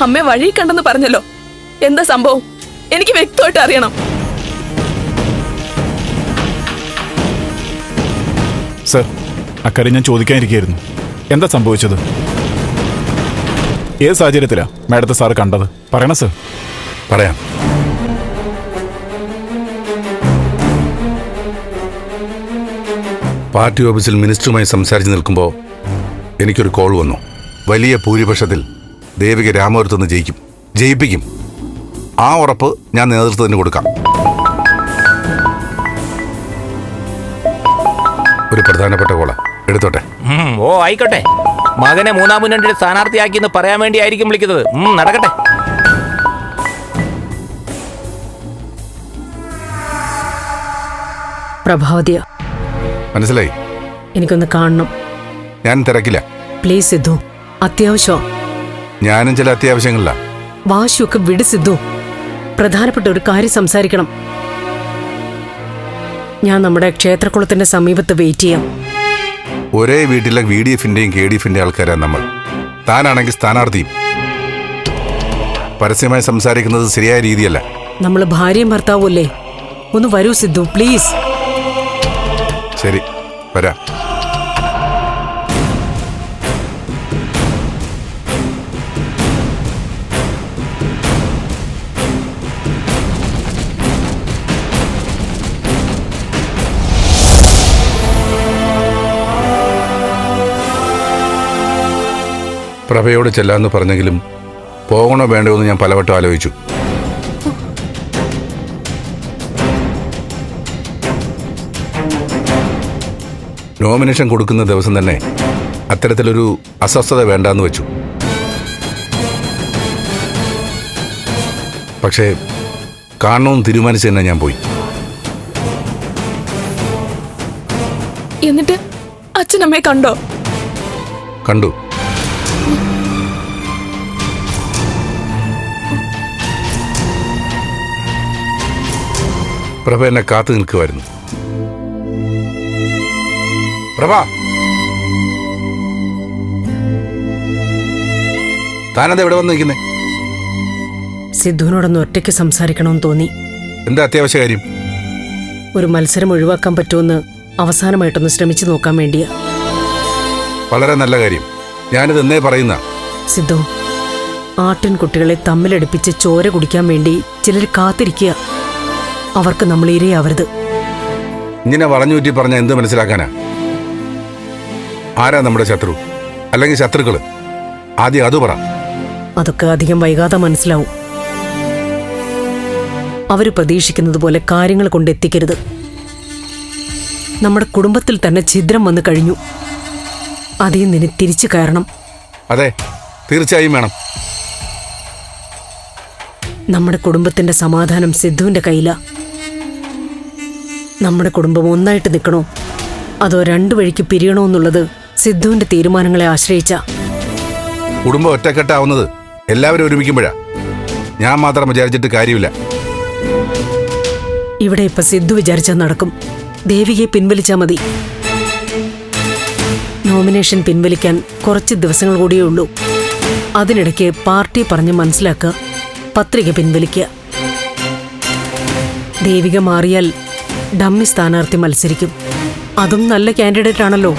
അമ്മ വഴി കണ്ടെന്ന് പറഞ്ഞല്ലോ. എന്താ സംഭവം? എനിക്ക് വ്യക്തമായിട്ട് അറിയണം. സർ അക്കാര്യം ഞാൻ ചോദിക്കാനിരിക്കുകയായിരുന്നു. എന്താ സംഭവിച്ചത്? ഏത് സാഹചര്യത്തിലാ മാഡത്തെ സാറ് കണ്ടത്? പറയണ സർ. പറയാം. പാർട്ടി ഓഫീസിൽ മിനിസ്റ്ററുമായി സംസാരിച്ച് നിൽക്കുമ്പോൾ എനിക്കൊരു കോൾ വന്നു. വലിയ ഭൂരിപക്ഷത്തിൽ ദേവിക രാമപുരത്ത് നിന്ന് ജയിക്കും. ജയിപ്പിക്കും. ആ ഉറപ്പ് ഞാൻ നേതൃത്വത്തിന് കൊടുക്കാം. ഒരു പ്രധാനപ്പെട്ട കോള. എടുത്തോട്ടെ. ഓ ആയിക്കോട്ടെ. മകനെ മൂന്നാം മുന്നണിയുടെ സ്ഥാനാർത്ഥിയാക്കി എന്ന് പറയാൻ വേണ്ടിയായിരിക്കും വിളിക്കുന്നത്. നടക്കട്ടെ. പ്രഭാവതിയ. മനസ്സിലായി? എനിക്കൊന്ന് കാണണം. ഞാൻ തിരക്കില്ല. പ്ലീസ് സിദ്ധു അത്യാവശ്യം. ഞാനും ചില അത്യാവശ്യങ്ങളിലാണ് വാശിയൊക്കെ വിട് സിദ്ധു. പ്രധാനപ്പെട്ട ഒരു കാര്യം സംസാരിക്കണം. ഞാൻ നമ്മുടെ ക്ഷേത്രക്കുളത്തിന്റെ സമീപത്ത് വെയിറ്റ് ചെയ്യാം. ഒരേ വീട്ടിലെ വി ഡി എഫിന്റെയും കെ ഡി എഫിന്റെ ആൾക്കാരാണ് നമ്മൾ. താനാണെങ്കിൽ സ്ഥാനാർത്ഥിയും. പരസ്യമായി സംസാരിക്കുന്നത് ശരിയായ രീതിയല്ല. നമ്മൾ ഭാര്യയും ഭർത്താവും അല്ലേ? ഒന്ന് വരൂ സിദ്ധു പ്ലീസ് ശരി വരാം. പ്രഭയോട് ചെല്ലാന്ന് പറഞ്ഞെങ്കിലും പോകണോ വേണ്ടോ എന്ന് ഞാൻ പലവട്ടം ആലോചിച്ചു. നോമിനേഷൻ കൊടുക്കുന്ന ദിവസം തന്നെ അത്തരത്തിലൊരു അസ്വസ്ഥത വേണ്ടാന്ന് വെച്ചു. പക്ഷേ കാണണമെന്ന് തീരുമാനിച്ചു തന്നെ ഞാൻ പോയി. എന്നിട്ട് അച്ഛനമ്മയെ കണ്ടോ? കണ്ടു. പ്രഭ എന്നെ കാത്തു നിൽക്കുമായിരുന്നു പ്രഭ! താനത് എവിടെ വന്ന് നിൽക്കുന്നേ? സിദ്ധുവിനോടൊന്ന് ഒറ്റയ്ക്ക് സംസാരിക്കണമെന്ന് തോന്നി. എന്താ അത്യാവശ്യ കാര്യം? ഒരു മത്സരം ഒഴിവാക്കാൻ പറ്റുമെന്ന് അവസാനമായിട്ടൊന്ന് ശ്രമിച്ചു നോക്കാൻ വേണ്ടിയാ. വളരെ നല്ല കാര്യം. ഞാനിത് എന്നേ പറയുന്ന? സിദ്ധു ആട്ടിൻകുട്ടികളെ തമ്മിലടുപ്പിച്ച് ചോര കുടിക്കാൻ വേണ്ടി ചിലർ കാത്തിരിക്കുക. അവർക്ക് നമ്മൾ ഇരയാവരുത്. ഇങ്ങനെ വളഞ്ഞുറ്റി പറഞ്ഞ എന്ത് മനസ്സിലാക്കാനാ? ആരാ നമ്മുടെ ശത്രു? അല്ലെങ്കിൽ ശത്രുക്കൾ? ആദ്യം അത് പറ. അതൊക്കെ അധികം വൈകാതെ മനസ്സിലാവും. അവർ പ്രതീക്ഷിക്കുന്നത് പോലെ കാര്യങ്ങൾ കൊണ്ടെത്തിക്കരുത് നമ്മുടെ കുടുംബത്തിൽ തന്നെ ഛിദ്രം വന്നു കഴിഞ്ഞു. അതിൽ നിന്ന് തിരിച്ചു കയറണം. അതെ തീർച്ചയായും വേണം. നമ്മുടെ കുടുംബത്തിന്റെ സമാധാനം സിദ്ധുവിന്റെ കയ്യില. നമ്മുടെ കുടുംബം ഒന്നായിട്ട് നിൽക്കണോ? അതോ രണ്ടു വഴിക്ക് പിരിയണോ എന്നുള്ളത് സിദ്ധുവിന്റെ തീരുമാനങ്ങളെ ആശ്രയിച്ച. കുടുംബം ഒറ്റക്കെട്ടാവുന്നത് എല്ലാവരും ഒരുമിക്കുമ്പോഴാ. ഞാൻ മാത്രം വിചാരിച്ചിട്ട് കാര്യമില്ല. ഇവിടെ ഇപ്പൊ സിദ്ധു വിചാരിച്ചാൽ നടക്കും. ദേവികയെ പിൻവലിച്ചാ മതി. നോമിനേഷൻ പിൻവലിക്കാൻ കുറച്ച് ദിവസങ്ങൾ കൂടിയേ ഉള്ളൂ. അതിനിടയ്ക്ക് പാർട്ടി പറഞ്ഞ് മനസ്സിലാക്കുക പത്രിക പിൻവലിക്കുക. ദേവിക മാറിയാൽ ഡമ്മി സ്ഥാനാർത്ഥി മത്സരിക്കും. അതും നല്ല കാൻഡിഡേറ്റ് ആണല്ലോ.